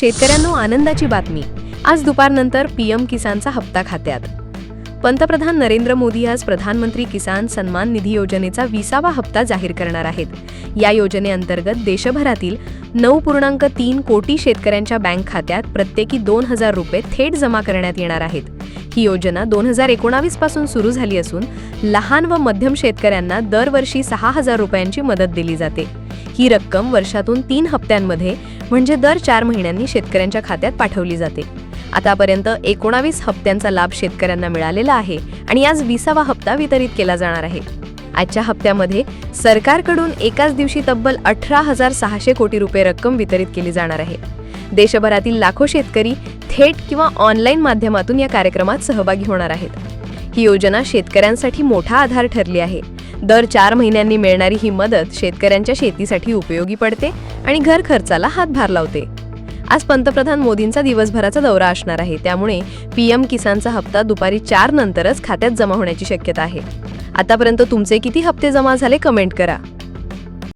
शेतकऱ्यांनो आनंदाची बातमी. आज दुपारनंतर पीएम किसानचा हप्ता खात्यात. पंतप्रधान नरेंद्र मोदी आज प्रधानमंत्री किसान सन्मान निधी योजनेचा विसावा हप्ता जाहीर करणार आहेत. या योजनेअंतर्गत देशभरातील नऊ पूर्णांक तीन कोटी शेतकऱ्यांच्या बँक खात्यात प्रत्येकी दोन हजार रुपये थेट जमा करण्यात येणार आहेत. ही योजना दोन हजार एकोणावीसपासून सुरू झाली असून लहान व मध्यम शेतकऱ्यांना दरवर्षी सहा हजार रुपयांची मदत दिली जाते. ही रक्कम वर्षातून तीन हप्त्यांमध्ये म्हणजे दर चार महिन्यांनी शेतकऱ्यांच्या खात्यात पाठवली जाते. आतापर्यंत एकोणावीस हप्त्यांचा लाभ शेतकऱ्यांना मिळालेला आहे आणि आज विसावा हप्ता वितरित केला जाणार आहे. आजच्या हप्त्यामध्ये सरकारकडून एकाच दिवशी तब्बल अठरा हजार सहाशे कोटी रुपये रक्कम वितरित केली जाणार आहे. देशभरातील लाखो शेतकरी थेट किंवा ऑनलाईन माध्यमातून या कार्यक्रमात सहभागी होणार आहेत. ही योजना शेतकऱ्यांसाठी मोठा आधार ठरली आहे. दर चार महिन्यांनी मिळणारी ही मदत शेतकऱ्यांच्या शेतीसाठी उपयोगी पडते आणि घर खर्चाला हातभार लावते. आज पंतप्रधान मोदींचा दिवसभराचा दौरा असणार आहे त्यामुळे पीएम किसानचा हप्ता दुपारी चार नंतरच खात्यात जमा होण्याची शक्यता आहे. आतापर्यंत तुमचे किती हप्ते जमा झाले कमेंट करा.